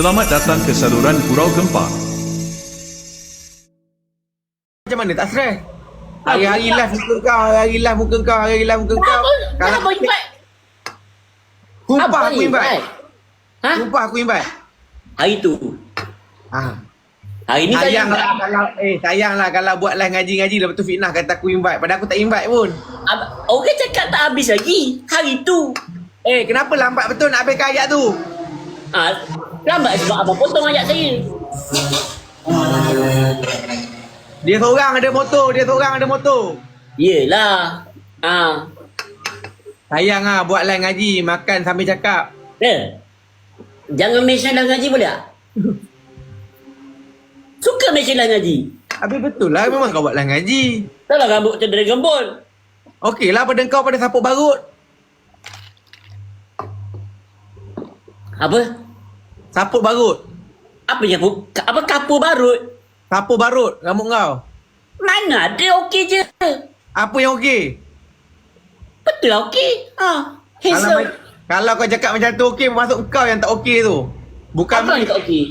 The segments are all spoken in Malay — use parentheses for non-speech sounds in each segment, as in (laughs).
Selamat datang ke saluran Gurau Gempa. Macam mana tak stres? Hari-hari live muka kau, hari-hari live muka kau, hari-hari live muka kau. Kenapa? Invite? Sumpah Apa aku invite. Ha? Sumpah aku invite. Hari tu. Ha. Hari ni tak Sayanglah invite. kalau eh sayanglah kalau buat live ngaji-ngaji lepas tu fitnah kata aku invite. Padahal aku tak invite pun. Ab- Orang cakap tak habis lagi. Hari tu. Eh kenapa lambat betul nak habiskan ayat tu? Ah, lambat sebab abang potong ayat saya. Dia seorang ada motor, dia seorang ada motor. Yelah. Ah. Sayang ah buat live ngaji, makan sambil cakap. Eh. Jangan mention dalam ngaji boleh tak? Suka mention dalam ngaji. Habis betul lah memang kau buat live ngaji. Tak lah rambut macam Dragon Ball. Okey lah pada kau pada sapuk barut. Apa? Sapuk barut. Apa yang apa kapur barut? Sapuk barut rambut kau. Mana ada okey je. Apa yang okey? Betul okey. Ah. Kalau, ma- kalau kau cakap macam tu okey, masuk kau yang tak okey tu. Bukan Apa yang tak okey?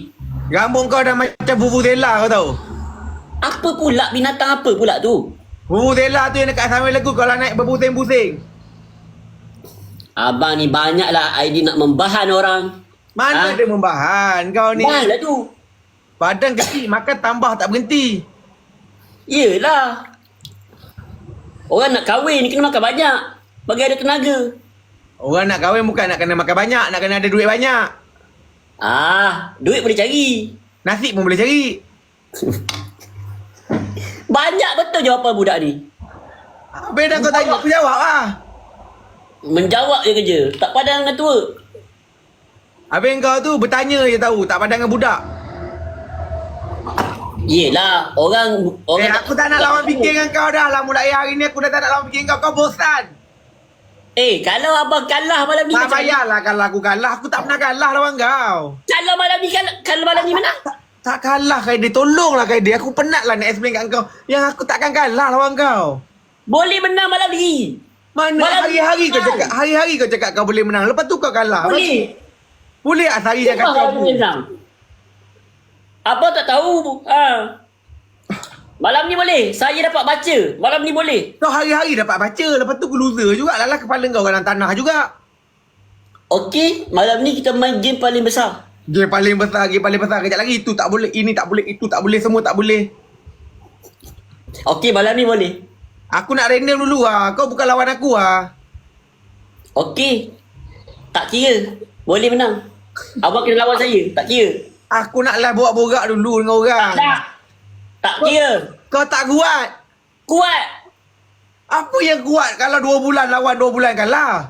rambut kau dah macam vuvuzela kau tahu. Apa pula binatang apa pula tu? Vuvuzela tu yang dekat sambil lagu kalau naik berbusing-busing. Abang ni banyak lah idea nak membahan orang. Mana Ha? ada membahan kau ni. Bahal lah tu. Badan kecil makan tambah tak berhenti. Yelah. Orang nak kahwin ni kena makan banyak. Bagi ada tenaga. Orang nak kahwin bukan nak kena makan banyak, nak kena ada duit banyak. Ah, duit boleh cari. Nasi pun boleh cari. (laughs) Banyak betul jawapan budak ni. Habis dah kau tanya, aku jawab lah. Menjawab je kerja. Tak padan dengan tua. Habis kau tu bertanya je tahu, tak pandang dengan budak. Yelah, orang... orang eh, aku tak nak lawan fikir dengan kau dah lah. Mulai hari ni aku dah tak nak lawan fikir dengan kau. Kau bosan. Eh, kalau abang kalah malam ni Tak macam mana? payahlah kalau aku kalah. Aku tak pernah kalah lawan kau. Kalau malam ni kalah, kalau malam ni menang. Tak, tak kalah Khairi. Tolonglah Khairi. Aku penat lah nak explain kat kau. Yang aku takkan kalah lawan kau. Boleh menang malam ni. Mana Malam hari-hari kau cakap. Hari-hari kau cakap kau boleh menang. Lepas tu kau kalah. Boleh. Boleh tak kau yang menang? Abang tak tahu. Ha. Malam ni boleh. Saya dapat baca. Malam ni boleh. Kau hari-hari dapat baca. Lepas tu kau loser juga. Lala kepala kau dalam tanah juga. Okey, malam ni kita main game paling besar. Game paling besar, game paling besar. Kejap lagi itu tak boleh, ini tak boleh, itu tak boleh, semua tak boleh. Okey, malam ni boleh. Aku nak random dulu ah. Kau bukan lawan aku ah. Okey. Tak kira. Boleh menang. Abang kena lawan saya. Tak kira. Aku nak live borak-borak dulu dengan orang. Tak. Tak kira. Kau tak kuat. Kuat. Apa yang kuat kalau dua bulan lawan dua bulan kalah?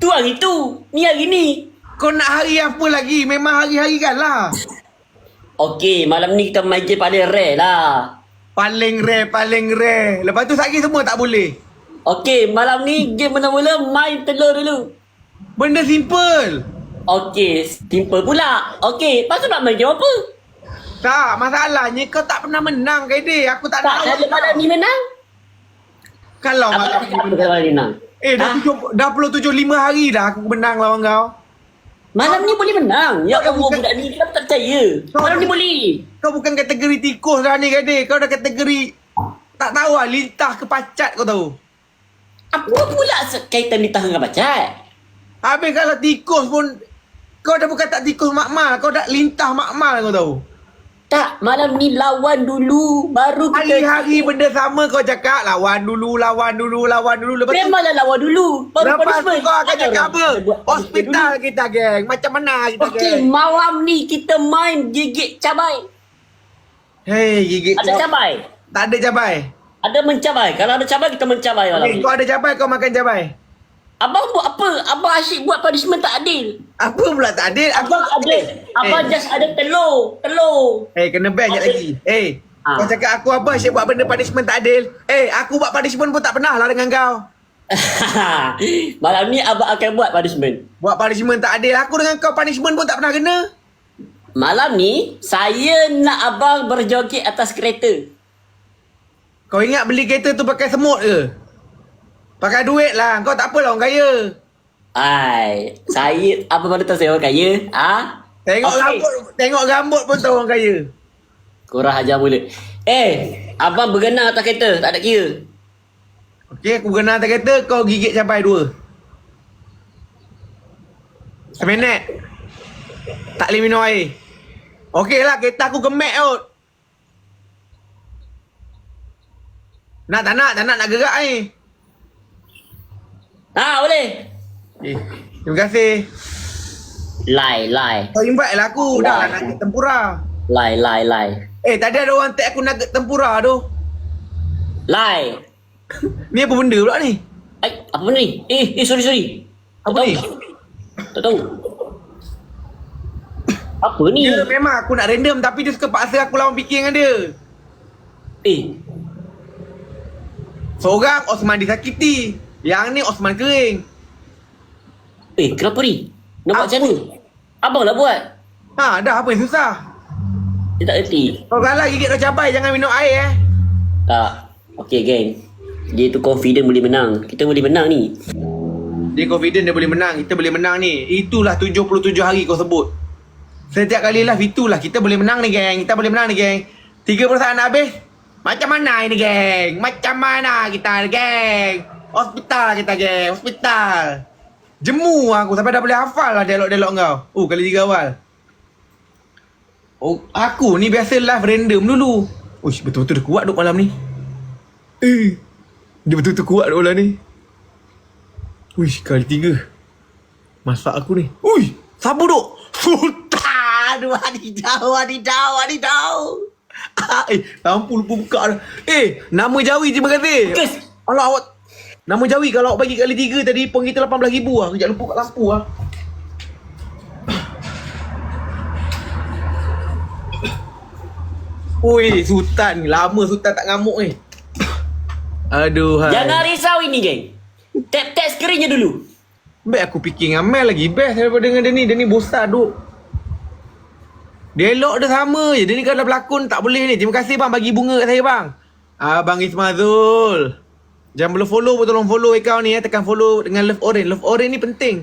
Tu hari tu. Ni hari ni. Kau nak hari apa lagi? Memang hari-hari kalah. Okey, malam ni kita main game paling rare lah. Paling rare, paling rare. Lepas tu lagi semua tak boleh. Okey, malam ni game mula-mula main telur dulu. Benda simple. Okey, simple pula. Okey, lepas tu nak main game apa? Tak, masalahnya kau tak pernah menang, Kaidi. Aku tak, Tak, nak kalau malam ni menang. Kalau Abang malam tak cakap apa kalau malam ni menang. Eh, dah, Ha? tujuh, dah puluh tujuh lima hari dah aku menang lawan kau. Malam ni boleh menang. Ya Kau Allah, bukan- budak ni kenapa tak percaya? Kau- Malam ni boleh. Kau bukan kategori tikus dah ni, Kaidi. Kau dah kategori... Tak tahu lah, lintah ke pacat kau tahu. Apa pula kaitan di tangan bacat? Habis kalau tikus pun... Kau dah bukan tak tikus makmal. Kau dah lintah makmal kau tahu. Tak, malam ni lawan dulu. Baru kita... Hari-hari benda sama kau cakap. Lawan dulu, lawan dulu, lawan dulu. Lepas tu... Memanglah lawan dulu. Baru Lepas tu kau akan cakap apa? Hospital kita, geng. Macam mana kita, Okey, geng? malam ni kita main gigit cabai. Hei, gigit. Ada cabai. Tak ada cabai. Ada mencabai. Kalau ada cabai, kita mencabai malam Okay, ni. kau ada cabai, kau makan cabai. Abang buat apa? Abang asyik buat punishment tak adil. Apa pula tak adil? Abang ada. Abang Eh. just ada telur. Telur. Eh, kena ban sekejap Okey. lagi. Eh, Ah. kau cakap aku apa asyik buat benda punishment tak adil? Eh, aku buat punishment pun tak pernah lah dengan kau. (laughs) malam ni abang akan buat punishment. Buat punishment tak adil. Aku dengan kau punishment pun tak pernah kena. Malam ni, saya nak abang berjoget atas kereta. Kau ingat beli kereta tu pakai semut ke? Pakai duit lah. Kau tak apa lah orang kaya. Ai, saya apa mana tahu saya orang kaya? Ah, Tengok Okey. rambut, tengok rambut pun tahu orang kaya. Korang ajar mulut. Eh, abang berenang atas kereta. Tak ada kira. Okey, aku kena atas kereta, kau gigit capai dua. Seminit. Tak boleh minum air. Okey lah, kereta aku kemek kot. Nak tak nak, tak nak nak gerak ni. Ha, boleh. Eh, terima kasih. Lai, lai. Kau invite lah aku. Dah lah nugget tempura. Lai, lai, lai. Eh, tadi ada orang tag aku nugget tempura tu. Lai. Ni apa benda pula ni? Eh, apa benda ni? Eh, eh, sorry, sorry. Tak Apa tahu. ni? Tak tahu. Apa ni? Dia memang aku nak random tapi dia suka paksa aku lawan fikir dengan dia. Eh, Seorang Osman disakiti. Yang ni Osman kering. eh, kenapa ni? Nak buat Apa? macam mana? Abang lah buat. Ha, dah apa yang susah? Dia tak erti. Kau kalah gigit dah cabai jangan minum air eh. Tak. Okay, geng. Dia tu confident boleh menang. Kita boleh menang ni. Dia confident dia boleh menang. Kita boleh menang ni. Itulah 77 hari kau sebut. Setiap kali live itulah kita boleh menang ni geng. Kita boleh menang ni geng. 30 nak habis. Macam mana ini geng? Macam mana kita ni geng? Hospital kita geng. Hospital. Jemu aku sampai dah boleh hafal lah dialog-dialog kau. Oh kali tiga awal. Oh, aku ni biasa live random dulu. Uish, betul-betul dia kuat duk malam ni. Eh, dia betul-betul kuat duk malam ni. Uish, kali tiga. Masak aku ni. Ui, sabu duk. Sultan. (laughs) Wadidaw, wadidaw, wadidaw. Ah, eh, lampu lupa buka dah. Eh, nama Jawi terima kasih. Kes. Alah, awak. Nama Jawi kalau awak bagi kali tiga tadi pun kita RM18,000 lah. Kejap lupa kat lampu lah. (coughs) Ui, Sultan ni. Lama Sultan tak ngamuk ni. (coughs) Aduh, hai. Jangan risau ini, geng. Tap-tap skrin je dulu. Baik aku fikir dengan Mel lagi best daripada dengan dia ni. Dia ni bosan duk. Dialog dia sama je. Dia ni kalau berlakon tak boleh ni. Terima kasih bang bagi bunga kat saya bang. Abang Ismazul. Jangan belum follow pun tolong follow account ni ya. Tekan follow dengan Love Orange. Love Orange ni penting.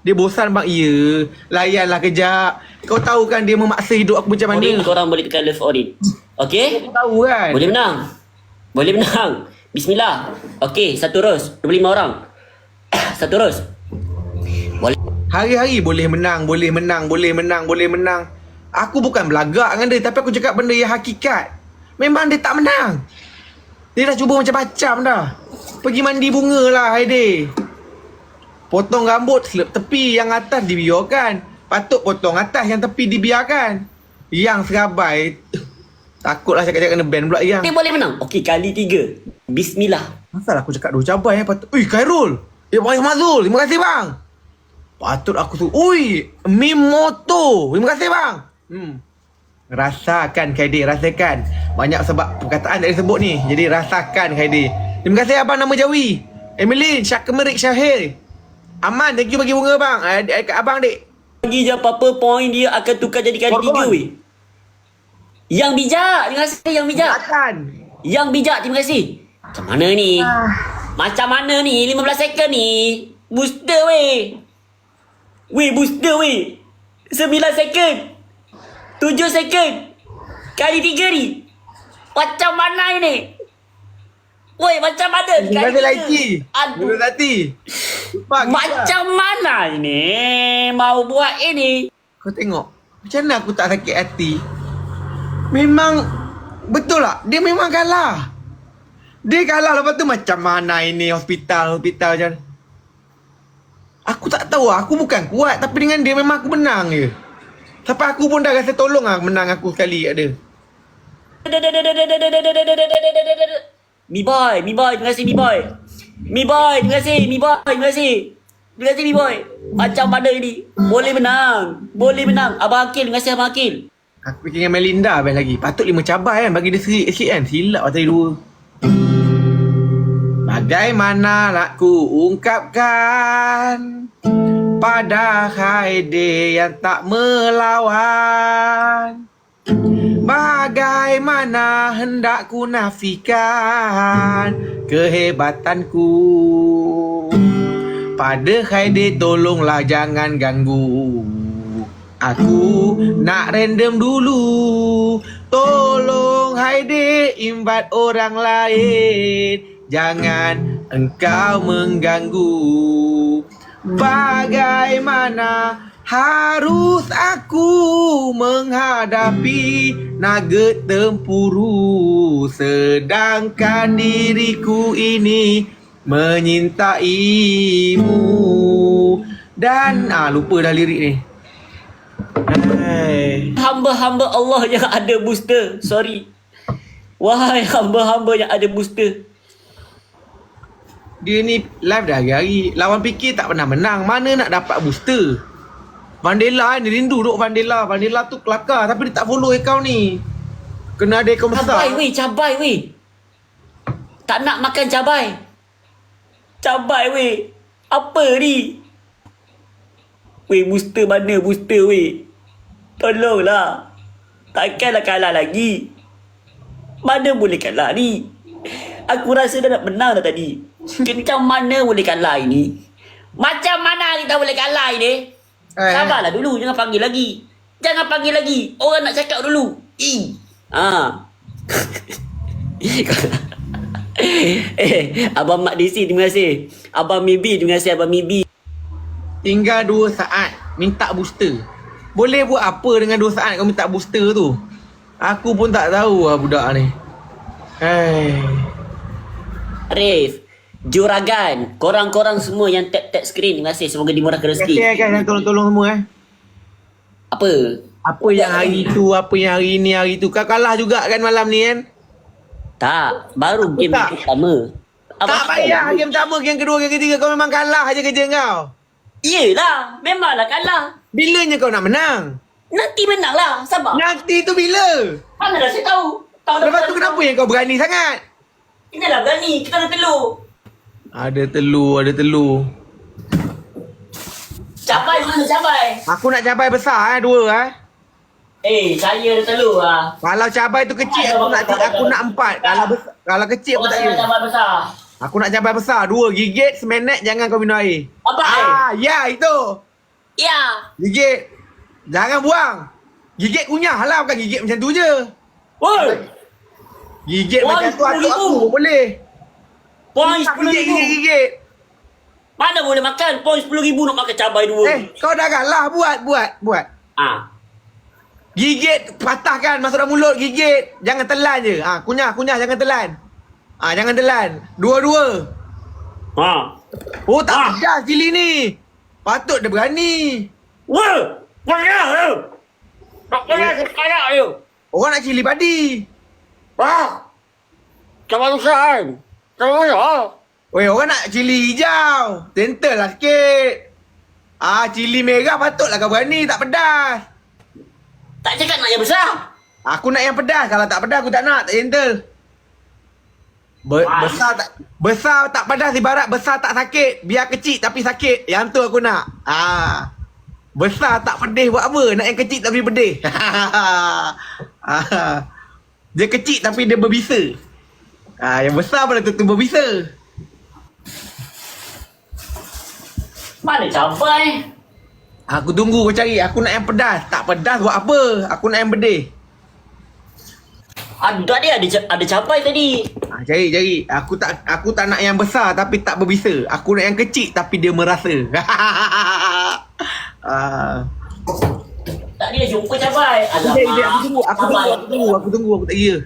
Dia bosan bang. Ya. Layanlah kejap. Kau tahu kan dia memaksa hidup aku macam mana. Orin, korang boleh tekan love Orin. Okay? Kau tahu kan. Boleh menang. Boleh menang. Bismillah. Okay, satu ros. 25 orang. (coughs) satu ros. Boleh. Hari-hari boleh menang, boleh menang, boleh menang, boleh menang. Aku bukan belagak dengan dia tapi aku cakap benda yang hakikat. Memang dia tak menang. Dia dah cuba macam-macam dah. Pergi mandi bunga lah Haidee. Potong rambut selip tepi yang atas dibiarkan. Patut potong atas yang tepi dibiarkan. Yang serabai takutlah cakap-cakap kena ban pula yang. Dia boleh menang. Okay, kali tiga. Bismillah. Asal aku cakap dua cabai eh patut. Ui, Khairul. Eh, Bang Mazul. Terima kasih bang. Patut aku tu. Ui, Mimoto. Terima kasih bang. Hmm. Rasakan Khairi, rasakan. Banyak sebab perkataan tak disebut ni. Jadi rasakan Khairi. Terima kasih abang nama Jawi. Emilin, Syakmerik Syahir. Aman, thank you bagi bunga bang. Eh, eh, kat abang dik. Bagi je apa-apa point dia akan tukar jadi kali Korban. tiga weh. Yang bijak. Terima kasih yang bijak. Akan. Yang bijak. Terima kasih. Macam mana ni? Macam mana ni? 15 second ni. Booster weh. Weh booster weh. 9 second. 7 second. Kali tiga ni. Macam mana ini? Woi, macam mana? Kasih Laiti. Aduh. Kasih. Bang, Macam mana ini mau buat ini? Kau tengok Macam mana aku tak sakit hati Memang Betul tak? Dia memang kalah Dia kalah lepas tu macam mana ini hospital Hospital macam Aku tak tahu lah. Aku bukan kuat Tapi dengan dia memang aku menang je Sampai aku pun dah rasa tolong lah Menang aku sekali kat dia Mi boy, mi boy, terima kasih mi boy. Mi boy, terima kasih mi boy, terima kasih. Terima kasih mi boy. Macam mana ini? Boleh menang. Boleh menang. Abang Akil, terima kasih Abang Akil. Aku fikir dengan Melinda best lagi Patut lima cabai kan Bagi dia sikit, sikit kan Silap tadi dua Bagaimana nak ku ungkapkan Pada Haide yang tak melawan Bagaimana hendak ku nafikan Kehebatanku? Pada Haide tolonglah jangan ganggu. Aku nak random dulu. Tolong Haide invite orang lain. Jangan engkau mengganggu. Bagaimana harus aku menghadapi naga tempuru Sedangkan diriku ini menyintaimu Dan ah lupa dah lirik ni Hai. Hamba-hamba Allah yang ada booster. Sorry. Wahai hamba-hamba yang ada booster. Dia ni live dah hari-hari Lawan fikir tak pernah menang Mana nak dapat booster Vandela ni rindu duk Vandela Vandela tu kelakar Tapi dia tak follow account ni Kena ada account besar Cabai weh, cabai weh. Tak nak makan cabai. Cabai weh. Apa ni? Weh, booster mana booster weh? Tolonglah. Takkanlah kalah lagi. Mana boleh kalah ni? Aku rasa dah nak menang dah tadi. Macam mana boleh kalah ini? Macam mana kita boleh kalah ini? Eh. Sabarlah dulu, jangan panggil lagi. Jangan panggil lagi. Orang nak cakap dulu. I. Ha. (laughs) eh, Abang Mak DC, terima kasih. Abang Mibi, terima kasih Abang Mibi. Tinggal 2 saat Minta booster Boleh buat apa dengan 2 saat kau minta booster tu Aku pun tak tahu lah budak ni Hai. Arif, Juragan, korang-korang semua yang tap-tap screen, terima kasih. Semoga dimurahkan Terima kasih rezeki. kan yang tolong-tolong semua eh Apa? Apa yang hari tu Apa yang hari ni hari tu Kau kalah juga kan malam ni kan Tak, baru game tak? yang pertama. Tak payah game pertama Game kedua game ketiga Kau memang kalah je kerja kau Iyalah, memanglah kalah. Bilanya kau nak menang Nanti menang lah, sabar. Nanti tu bila Mana dah saya tahu. Tahun Lepas tu kenapa yang kau berani sangat Inilah berani, kita ada telur. Ada telur Ada telur Cabai mana cabai? Aku nak cabai besar eh Dua eh Eh, saya ada telur lah. Kalau cabai tu kecil Aku nak aku nak empat Kalau besar, kalau kecil aku tak kira cabai besar. Aku nak cabai besar Dua gigit Semenet Jangan kau minum air Apa? Ah, ya itu Ya. Gigit Jangan buang Gigit kunyah lah Bukan gigit macam tu je Woi, Gigit Wah, macam tu RM10,000. aku pun boleh poin sepuluh ribu. gigit Mana boleh makan? Poin sepuluh ribu nak makan cabai dua. Eh kau dah kalah Buat buat buat Ah, Gigit patahkan masuk dalam mulut gigit. Jangan telan je. Ah kunyah kunyah jangan telan. Ah jangan telan. Dua-dua. ha. Oh tak Ah. pedas cili ni. Patut dia berani. Woi, panas tu. Tak panas sekarang tu. Orang nak cili padi. Wah. Cabai besar kan? Cabai besar. Oi orang nak cili hijau. Tentel lah sikit. Ah cili merah patutlah kau berani tak pedas. Tak cakap nak yang besar. Aku nak yang pedas. Kalau tak pedas aku tak nak. Tak gentle. Be- besar tak besar tak pedas ibarat besar tak sakit. Biar kecil tapi sakit. Yang tu aku nak. Ah. Besar tak pedih buat apa? Nak yang kecil tapi pedih. (laughs) ah. Dia kecil tapi dia berbisa. Ah, yang besar pada tentu berbisa. Mana cabai? Aku tunggu kau cari. Aku nak yang pedas. Tak pedas buat apa? Aku nak yang pedih. Ada dia ada ada cabai tadi. Ah, cari cari. Aku tak aku tak nak yang besar tapi tak berbisa. Aku nak yang kecil tapi dia merasa. (laughs) ah. Tak dia jumpa cabai. Dia, dia, aku tunggu, aku tunggu, aku tunggu, aku tunggu, aku tak kira.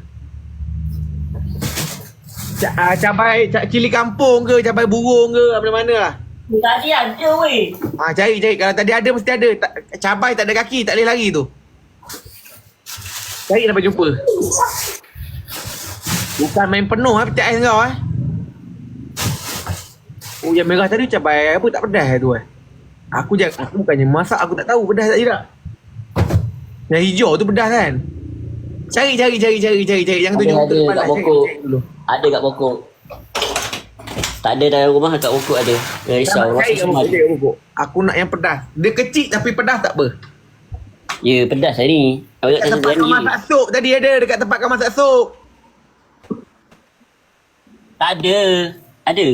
Ah, cabai, ca, cili kampung ke, cabai burung ke, apa mana lah. Tadi ada weh. Ah, cari, cari. Kalau tadi ada, mesti ada. Tak, cabai tak ada kaki, tak boleh lari tu. Cari sampai jumpa. Bukan main penuh pecah ais kau eh. Oh, yang merah tadi cabai apa tak pedas tu eh. Aku jangan, aku bukannya masak, aku tak tahu pedas tak tidak. Yang hijau tu pedas kan? Cari, cari, cari, cari, cari, cari. Yang tu Ada jumpa ada depan kat lah. Cari, pokok. cari dulu. Ada kat pokok. Tak ada dalam rumah kat pokok ada. Jangan risau. Rasa semua ada. pokok. Aku nak yang pedas. Dia kecil tapi pedas tak apa. Ya, pedas lah ni. Awak Dekat tempat kau masak sup tadi ada. Dekat tempat kau masak sup. Tak ada. Ada.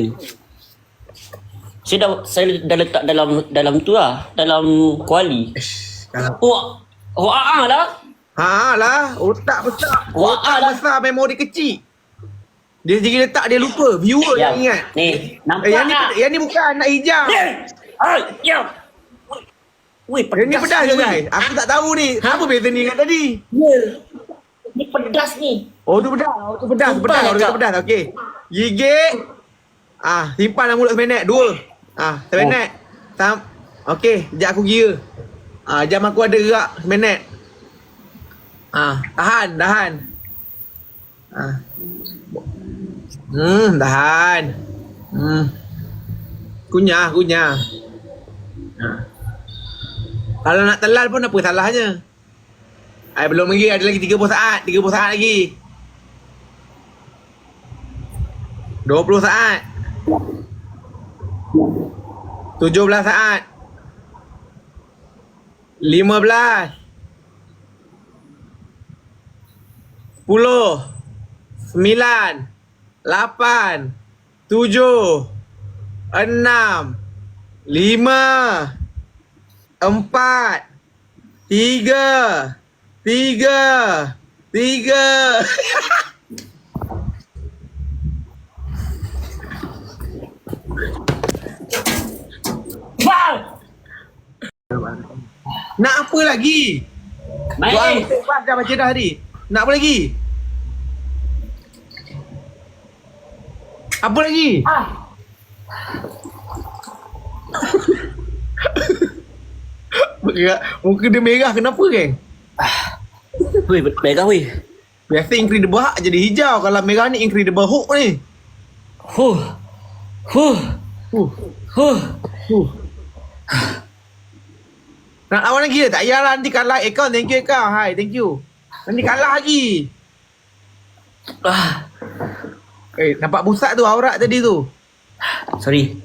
Saya dah saya dah letak dalam dalam tu lah, dalam kuali. Oh, oh ah ah lah. Ha lah, otak besar. Wah, otak lah. besar, memori kecil. Dia jadi letak dia lupa. Viewer Ya. yang ingat. Ni, nampak Eh, yang ni, tak? yang ni bukan nak hijau. Ya. Ah, ya. Weh, Yang ni pedas ni, guys. Aku tak tahu ni. Ha? Apa beza ni dengan tadi? Ya. Ni pedas ni. Oh tu pedas. Oh tu pedas. Sumpah Pedas. Orang kata pedas. Okey. Gigit. Ah, simpan dalam mulut seminit. Dua. Ah, seminit. Sam. Okey, sekejap aku kira. Ah, jam aku ada gerak seminit. Ah, tahan, tahan. Ah. Hmm, tahan. Hmm. Kunyah, kunyah. Ah. Kalau nak telan pun apa salahnya? Ai belum lagi ada lagi 30 saat, 30 saat lagi. 20 saat. 17 saat. 15. 10. 9. 8. 7. 6. 5. 4. 3. Tiga. Tiga. Bang! Nak apa lagi? Main. Tuan dah baca dah tadi. Nak apa lagi? Apa lagi? Ah. Bergerak. Muka dia merah kenapa geng? Weh, merah weh. Biasa Incredible Hulk jadi hijau. Kalau merah ni Incredible Hulk ni. Huh. Huh. Uh, Huh. uh. Nak lawan lagi ke? Tak payahlah nanti kalah account. Thank you account. Hai, thank you. Nanti kalah lagi. Ah. Eh, nampak pusat tu aurat tadi tu. Sorry.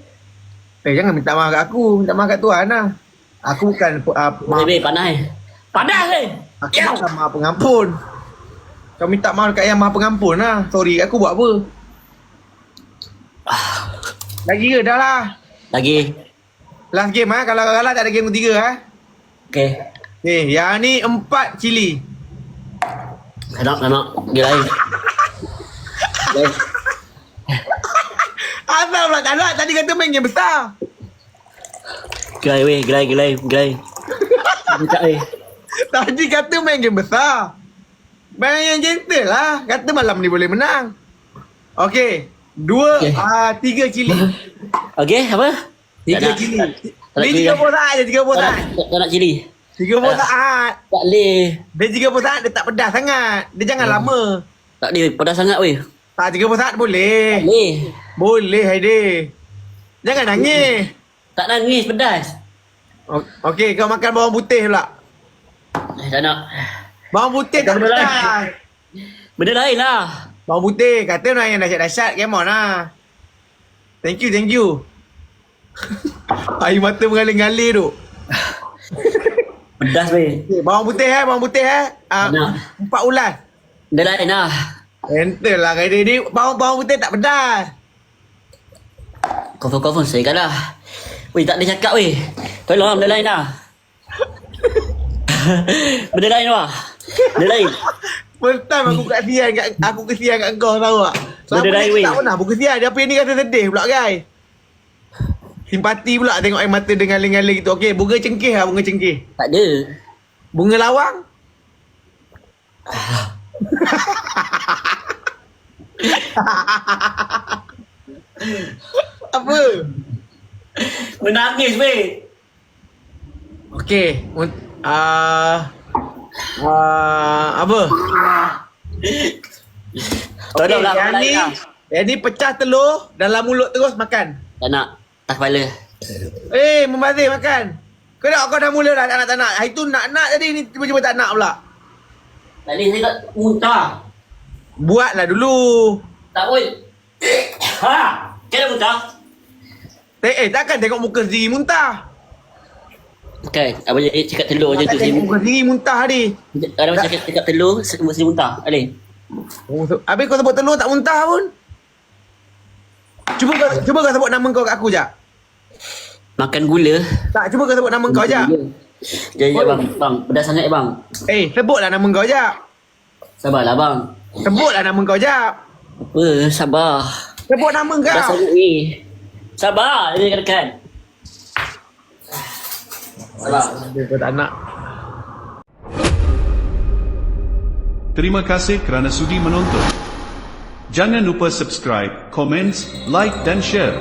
Eh, jangan minta maaf kat aku. Minta maaf kat Tuhan lah. Aku bukan uh, maaf. Weh, weh, panas eh. Panas eh. Aku bukan maaf pengampun. Kau minta maaf kat yang maaf pengampun lah. Sorry, aku buat apa? Lagi ke? Dah lah. Lagi. Last game ha. Kalau kalah tak ada game ketiga ha. Okay. Ni, yang ni empat cili. Tak nak, tak nak. Dia lain. (laughs) Lain. Asal pula tak nak. Tadi kata main game besar. Gelai weh, gelai, gelai, gelai. Tak eh. Tadi kata main game besar. Main yang gentle lah. Kata malam ni boleh menang. Okey. Dua, Okey. ah tiga cili. Okay, apa? Tiga Tak cili. cili tiga puluh saat je, tiga puluh saat. tak, nak cili. Tiga puluh Tak. saat. Tak boleh. Dia tiga puluh saat, dia tak pedas sangat. Dia jangan Hmm. lama. Tak boleh, pedas sangat weh. Tak, tiga puluh saat boleh. Tak boleh. Boleh, Haidi. Jangan nangis. Tak nangis, pedas. Okey, kau makan bawang putih pula. Eh, tak nak. Bawang putih tak Benda lain. pedas. Benda lain lah. Bawang putih, kata nak yang dahsyat-dahsyat. Come on lah. Thank you, thank you. (laughs) Air mata mengalir-ngalir tu. Pedas weh. Okay, bawang putih eh, bawang putih eh. Ah, Nak. empat ulas. Benda lain lah. Enter lah dia ni. Bawang, bawang putih tak pedas. Confirm-confirm saya kalah. Weh, tak boleh cakap weh. Tolong lah, benda lain lah. benda lain lah. Benda lain. First time aku kesian kat, aku kesian kat kau tahu tak? Selama Benda lain, ni weh. tak pernah aku kesian. Dia apa ni rasa sedih pula guys. Simpati pula tengok air mata dengan ngalir gitu. Okey, bunga cengkeh lah, bunga cengkeh. Tak ada. Bunga lawang? Apa? Menangis weh. Okey, un- ah ah apa? Tolong lah, yang ni lah. yang ni pecah telur dalam mulut terus makan. Tak nak. Tak kepala. Eh, membazir makan. Kau nak kau dah mula dah tak nak tak nak. Hari tu nak nak tadi ni tiba-tiba tak nak pula. Tak boleh, saya tak muntah. Buatlah dulu. Tak boleh. (coughs) Ha! Kena muntah. Eh, eh takkan tengok muka sendiri muntah. Bukan. Abang jadi cakap telur je tu. tengok muka sendiri muntah tadi. Ada macam cakap, cakap telur, mesti muntah. Boleh? Oh, Habis kau sebut telur tak muntah pun. Cuba kau, cuba kau sebut nama kau kat aku jap. Makan gula. Tak, cuba kau sebut nama kau jap. Gula. Jadi bang, bang, pedas sangat bang. Eh, sebutlah nama kau jap. Sabarlah bang. Sebutlah nama kau jap. Apa, sabar. Sebut nama Pedas kau. sangat ni. Sabar, dia dekat-dekat. Sabar. Dia kau tak nak. Terima kasih kerana sudi menonton. Jangan lupa subscribe, komen, like dan share.